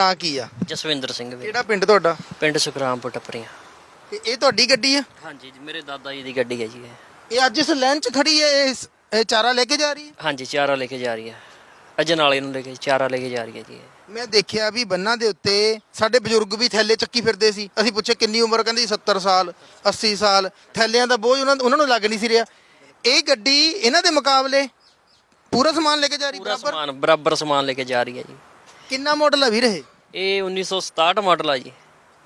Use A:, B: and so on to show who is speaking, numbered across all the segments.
A: ਨਾਂ ਕੀ ਆ?
B: ਜਸਵਿੰਦਰ ਸਿੰਘ ਵੀਰ।
A: ਕਿਹੜਾ ਪਿੰਡ ਤੁਹਾਡਾ?
B: ਪਿੰਡ ਸੁਖਰਾਮਪੁਰ ਟੱਪਰੀਆਂ।
A: ਤੇ ਇਹ ਤੁਹਾਡੀ ਗੱਡੀ ਆ?
B: ਹਾਂਜੀ ਜੀ, ਮੇਰੇ ਦਾਦਾ ਜੀ ਦੀ ਗੱਡੀ ਹੈ ਜੀ ਇਹ।
A: ਇਹ ਅੱਜ ਇਸ ਲਾਈਨ 'ਚ ਖੜੀ ਹੈ ਇਹ ਇਹ ਚਾਰਾ ਲੈ ਕੇ ਜਾ ਰਹੀ ਹੈ?
B: ਹਾਂਜੀ ਚਾਰਾ ਲੈ ਕੇ ਜਾ ਰਹੀ ਹੈ। ਅਜਨਾਲੇ ਨੂੰ ਲੈ ਕੇ ਚਾਰਾ ਲੈ ਕੇ ਜਾ ਰਹੀ ਹੈ ਜੀ ਇਹ।
A: ਮੈਂ ਦੇਖਿਆ ਵੀ ਬੰਨਾਂ ਦੇ ਉੱਤੇ ਸਾਡੇ ਬਜ਼ੁਰਗ ਵੀ ਥੈਲੇ ਚੱਕੀ ਫਿਰਦੇ ਸੀ। ਅਸੀਂ ਪੁੱਛੇ ਕਿੰਨੀ ਉਮਰ ਕਹਿੰਦੀ 70 ਸਾਲ 80 ਸਾਲ। ਥੈਲਿਆਂ ਦਾ ਬੋਝ ਉਹਨਾਂ ਉਹਨਾਂ ਨੂੰ ਲੱਗ ਨਹੀਂ ਸੀ ਰਿਹਾ। ਇਹ ਗੱਡੀ ਇਹਨਾਂ ਦੇ ਮੁਕਾਬਲੇ ਪੂਰਾ ਸਮਾਨ ਲੈ ਕੇ ਜਾ ਰਹੀ
B: ਪੂਰਾ
A: ਬਰਾਬਰ?
B: ਸਮਾਨ ਬਰਾਬਰ ਸਮਾਨ ਲੈ ਕੇ ਜਾ ਰਹੀ ਹੈ ਜੀ।
A: ਕਿੰਨਾ ਮਾਡਲ ਆ ਵੀਰ ਇਹ?
B: ਇਹ 1967 ਮਾਡਲ ਆ ਜੀ।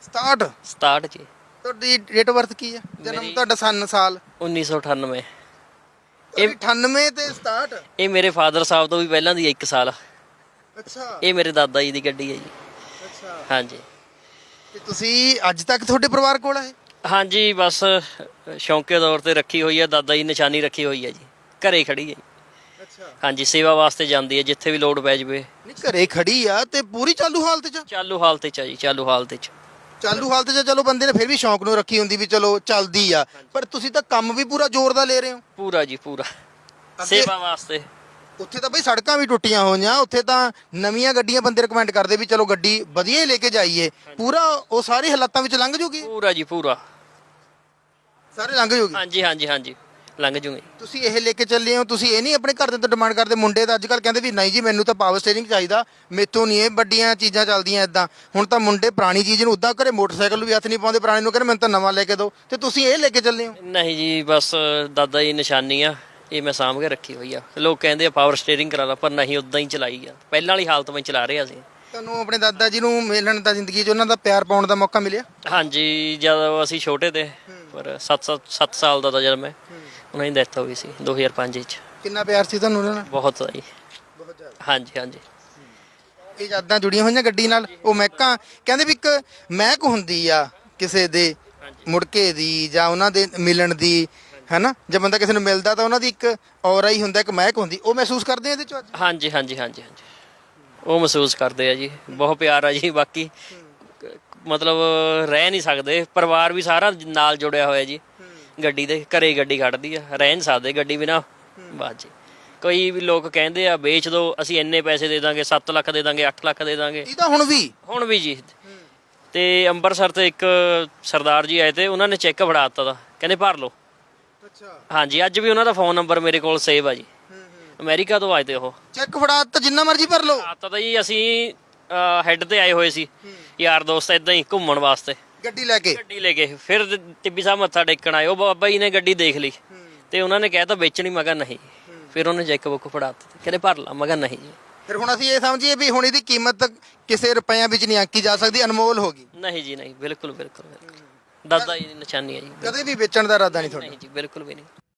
A: 67
B: 67 ਜੀ।
A: ਤੁਹਾਡੀ ਡੇਟ ਆਫ ਬਰਥ ਕੀ ਆ? ਜਨਮ ਤੁਹਾਡਾ ਸਨ ਸਾਲ।
B: 1998
A: ਇਹ 98 ਤੇ 67
B: ਇਹ ਮੇਰੇ ਫਾਦਰ ਸਾਹਿਬ ਤੋਂ ਵੀ ਪਹਿਲਾਂ ਦੀ 1 ਸਾਲ।
A: ਅੱਛਾ।
B: ਇਹ ਮੇਰੇ ਦਾਦਾ ਜੀ ਦੀ ਗੱਡੀ ਹੈ ਜੀ।
A: ਅੱਛਾ।
B: ਹਾਂਜੀ।
A: ਤੇ ਤੁਸੀਂ ਅੱਜ ਤੱਕ ਤੁਹਾਡੇ ਪਰਿਵਾਰ ਕੋਲ ਹੈ
B: ਹਾਂਜੀ ਬਸ ਸ਼ੌਂਕੇ ਤੌਰ ਤੇ ਰੱਖੀ ਹੋਈ ਹੈ ਦਾਦਾ ਜੀ ਨਿਸ਼ਾਨੀ ਰੱਖੀ ਹੋਈ ਹੈ ਜੀ। ਘਰੇ ਖੜੀ ਹੈ ਹਾਂਜੀ ਸੇਵਾ ਵਾਸਤੇ ਜਾਂਦੀ ਹੈ ਜਿੱਥੇ ਵੀ ਲੋੜ ਪੈ ਜਵੇ।
A: ਨਹੀਂ ਘਰੇ ਖੜੀ ਆ ਤੇ ਪੂਰੀ ਚਾਲੂ ਹਾਲਤ 'ਚ?
B: ਚਾਲੂ ਹਾਲਤ 'ਚ ਆ ਜੀ ਚਾਲੂ ਹਾਲਤ 'ਚ।
A: ਚਾਲੂ ਹਾਲਤ 'ਚ ਚਲੋ ਬੰਦੇ ਨੇ ਫਿਰ ਵੀ ਸ਼ੌਂਕ ਨੂੰ ਰੱਖੀ ਹੁੰਦੀ ਵੀ ਚਲੋ ਚੱਲਦੀ ਆ। ਪਰ ਤੁਸੀਂ ਤਾਂ ਕੰਮ ਵੀ ਪੂਰਾ ਜ਼ੋਰ ਦਾ ਲੈ ਰਹੇ ਹੋ।
B: ਪੂਰਾ ਜੀ ਪੂਰਾ। ਸੇਵਾ ਵਾਸਤੇ।
A: ਉੱਥੇ ਤਾਂ ਬਈ ਸੜਕਾਂ ਵੀ ਟੁੱਟੀਆਂ ਹੋਈਆਂ ਉੱਥੇ ਤਾਂ ਨਵੀਆਂ ਗੱਡੀਆਂ ਬੰਦੇ ਰਿਕਮੈਂਡ ਕਰਦੇ ਵੀ ਚਲੋ ਗੱਡੀ ਵਧੀਆ ਹੀ ਲੈ ਕੇ ਜਾਈਏ। ਪੂਰਾ ਉਹ ਸਾਰੇ ਹਾਲਾਤਾਂ ਵਿੱਚ ਲੰਘ ਜੂਗੀ?
B: ਪੂਰਾ ਜੀ ਪੂਰਾ।
A: ਸਾਰੇ ਲੰਘ ਜੂਗੀ?
B: ਹਾਂਜੀ ਹਾਂਜੀ ਹਾਂਜੀ। ਲੰਘ ਜੂਗੇ।
A: ਤੁਸੀਂ ਇਹ ਲੈ ਕੇ ਚੱਲੇ ਹੋ ਤੁਸੀਂ ਇਹ ਨਹੀਂ ਆਪਣੇ ਘਰ ਦੇ ਤੋਂ ਡਿਮਾਂਡ ਕਰਦੇ ਮੁੰਡੇ ਤਾਂ ਅੱਜ ਕੱਲ ਕਹਿੰਦੇ ਵੀ ਨਹੀਂ ਜੀ ਮੈਨੂੰ ਤਾਂ ਪਾਵਰ ਸਟੀਅਰਿੰਗ ਚਾਹੀਦਾ ਮੇਤੋਂ ਨਹੀਂ ਇਹ ਵੱਡੀਆਂ ਚੀਜ਼ਾਂ ਚੱਲਦੀਆਂ ਇਦਾਂ ਹੁਣ ਤਾਂ ਮੁੰਡੇ ਪੁਰਾਣੀ ਚੀਜ਼ ਨੂੰ ਉਦਾਂ ਘਰੇ ਮੋਟਰਸਾਈਕਲ ਨੂੰ ਵੀ ਹੱਥ ਨਹੀਂ ਪਾਉਂਦੇ ਪੁਰਾਣੇ ਨੂੰ ਕਹਿੰਦੇ ਮੈਨੂੰ ਤਾਂ ਨਵਾਂ ਲੈ ਕੇ ਦਿਓ। ਤੇ ਤੁਸੀਂ ਇਹ ਲੈ ਕੇ ਚੱਲੇ ਹੋ?
B: ਨਹੀਂ ਜੀ ਬਸ ਦਾਦਾ ਜੀ ਨਿਸ਼ਾਨੀ ਆ ਇਹ ਮੈਂ ਸਾਂਭ ਕੇ ਰੱਖੀ ਹੋਈ ਆ। ਲੋਕ ਕਹਿੰਦੇ ਆ ਪਾਵਰ ਸਟੀਅਰਿੰਗ ਕਰਾ ਲਾ ਪਰ ਨਹੀਂ ਉਦਾਂ ਹੀ ਚਲਾਈ ਆ। ਪਹਿਲਾਂ ਵਾਲੀ ਹਾਲਤ ਵਿੱਚ ਚਲਾ ਰਹੇ ਅਸੀਂ।
A: ਤੁਹਾਨੂੰ ਆਪਣੇ ਦਾਦਾ ਜੀ ਨੂੰ ਮਿਲਣ ਦਾ ਜ਼ਿੰਦਗੀ 'ਚ ਉਹਨਾਂ ਦਾ ਪਿਆਰ ਪਾਉਣ ਦਾ ਮੌਕਾ ਮਿਲਿਆ?
B: ਹਾਂਜੀ ਜਦੋਂ ਅਸੀਂ ਛੋਟੇ ਤੇ ਪਰ 7 7 ਸਾਲ ਦਾ ਤਾਂ ਜਦ ਮੈਂ ਉਹਨਾਂ ਦੀ ਡੈਥ ਹੋ ਗਈ ਸੀ 2005 ਵਿੱਚ।
A: ਕਿੰਨਾ ਪਿਆਰ ਸੀ ਤੁਹਾਨੂੰ ਉਹਨਾਂ ਨਾਲ?
B: ਬਹੁਤ ਜੀ।
A: ਬਹੁਤ ਜ਼ਿਆਦਾ।
B: ਹਾਂਜੀ ਹਾਂਜੀ।
A: ਇਹ ਯਾਦਾਂ ਜੁੜੀਆਂ ਹੋਈਆਂ ਗੱਡੀ ਨਾਲ? ਉਹ ਮਹਿਕਾਂ ਕਹਿੰਦੇ ਵੀ ਇੱਕ ਮਹਿਕ ਹੁੰਦੀ ਆ ਕਿਸੇ ਦੇ ਮੁੜਕੇ ਦੀ ਜਾਂ ਉਹਨਾਂ ਦੇ ਮਿਲਣ ਦੀ ਹੈਨਾ? ਜੇ ਬੰਦਾ ਕਿਸੇ ਨੂੰ ਮਿਲਦਾ ਤਾਂ ਉਹਨਾਂ ਦੀ ਇੱਕ ਔਰਾ ਹੀ ਹੁੰਦਾ ਇੱਕ ਮਹਿਕ ਹੁੰਦੀ। ਉਹ ਮਹਿਸੂਸ ਕਰਦੇ ਆ ਇਹਦੇ ਚ ਅੱਜ?
B: ਹਾਂਜੀ ਹਾਂਜੀ ਹਾਂਜੀ ਹਾਂਜੀ। ਉਹ ਮਹਿਸੂਸ ਕਰਦੇ ਆ ਜੀ। ਬਹੁਤ ਪਿਆਰ ਆ ਜੀ ਬਾਕੀ ਮਤਲਬ ਰਹਿ ਨਹੀਂ ਸਕਦੇ। ਪਰਿਵਾਰ ਵੀ ਸਾਰਾ ਨਾਲ ਜੁੜਿਆ ਹੋਇਆ ਜੀ। ਗੱਡੀ ਦੇ ਘਰੇ ਗੱਡੀ ਖੜਦੀ ਆ ਰਹਿ ਨਹੀਂ ਸਕਦੇ ਗੱਡੀ ਬਿਨਾ। ਬਾਤ ਜੀ ਕੋਈ ਵੀ ਲੋਕ ਕਹਿੰਦੇ ਆ ਵੇਚ ਦੋ ਅਸੀਂ ਇੰਨੇ ਪੈਸੇ ਦੇ ਦਾਂਗੇ 7 ਲੱਖ ਦੇ ਦਾਂਗੇ 8 ਲੱਖ ਦੇ ਦਾਂਗੇ।
A: ਇਹ ਤਾਂ ਹੁਣ ਵੀ।
B: ਹੁਣ ਵੀ ਜੀ। ਤੇ ਅੰਮ੍ਰਿਤਸਰ ਤੇ ਇੱਕ ਸਰਦਾਰ ਜੀ ਆਏ ਤੇ ਉਹਨਾਂ ਨੇ ਚੈੱਕ ਫੜਾ ਦਿੱਤਾ ਦਾ ਕਹਿੰਦੇ ਭਰ ਲਓ।
A: ਅੱਛਾ।
B: ਹਾਂਜੀ ਅੱਜ ਵੀ ਉਹਨਾਂ ਦਾ ਫੋਨ ਨੰਬਰ ਮੇਰੇ ਕੋਲ ਸੇਵ ਆ ਜੀ। ਅਮਰੀਕਾ ਤੋਂ ਆਏ ਤੇ ਉਹ।
A: ਚੈੱਕ ਫੜਾ ਤਾਂ ਜਿੰਨਾ ਮਰਜ਼ੀ ਭਰ ਲਓ।
B: ਆਤਾ ਤਾਂ ਜੀ ਅਸੀਂ ਹੈੱਡ ਤੇ ਆਏ ਹੋਏ ਸੀ। ਯਾਰ ਦੋਸਤ ਇਦਾਂ ਹੀ ਘੁੰਮਣ ਵਾਸਤੇ।
A: ਗੱਡੀ ਲੈ ਕੇ?
B: ਗੱਡੀ ਲੈ ਕੇ। ਫਿਰ ਟਿੱਬੀ ਸਾਹਿਬ ਮੱਥਾ ਟੇਕਣ ਆਏ। ਉਹ ਬਾਬਾ ਜੀ ਨੇ ਗੱਡੀ ਦੇਖ ਲਈ। ਤੇ ਉਹਨਾਂ ਨੇ ਕਹਿਤਾ ਵੇਚਣੀ ਮਗਾ ਨਹੀਂ। ਫਿਰ ਉਹਨੇ ਚੈੱਕ ਬੁੱਕ ਫੜਾ ਦਿੱਤੀ। ਕਹਿੰਦੇ ਭਰ ਲਾ ਮਗਾ ਨਹੀਂ।
A: ਫਿਰ ਹੁਣ ਅਸੀਂ ਇਹ ਸਮਝੀਏ ਵੀ ਹੁਣ ਇਹਦੀ ਕੀਮਤ ਕਿਸੇ ਰੁਪਈਆਂ ਵਿੱਚ ਨਹੀਂ ਆਂਕੀ ਜਾ ਸਕਦੀ ਅਨਮੋਲ ਹੋ ਗਈ।
B: ਨਹੀਂ ਜੀ ਨਹੀਂ। ਬਿਲਕੁਲ ਬਿਲਕੁਲ ਬਿਲਕੁਲ। ਦਾਦਾ ਜੀ ਦੀ ਨਿਸ਼ਾਨੀ ਹੈ ਜੀ।
A: ਕਦੇ ਵੀ ਵੇਚਣ ਦਾ ਇਰਾਦਾ ਨਹੀਂ ਤੁਹਾਡਾ।
B: ਨਹੀਂ ਜੀ ਬਿਲਕੁਲ ਵੀ ਨਹੀਂ।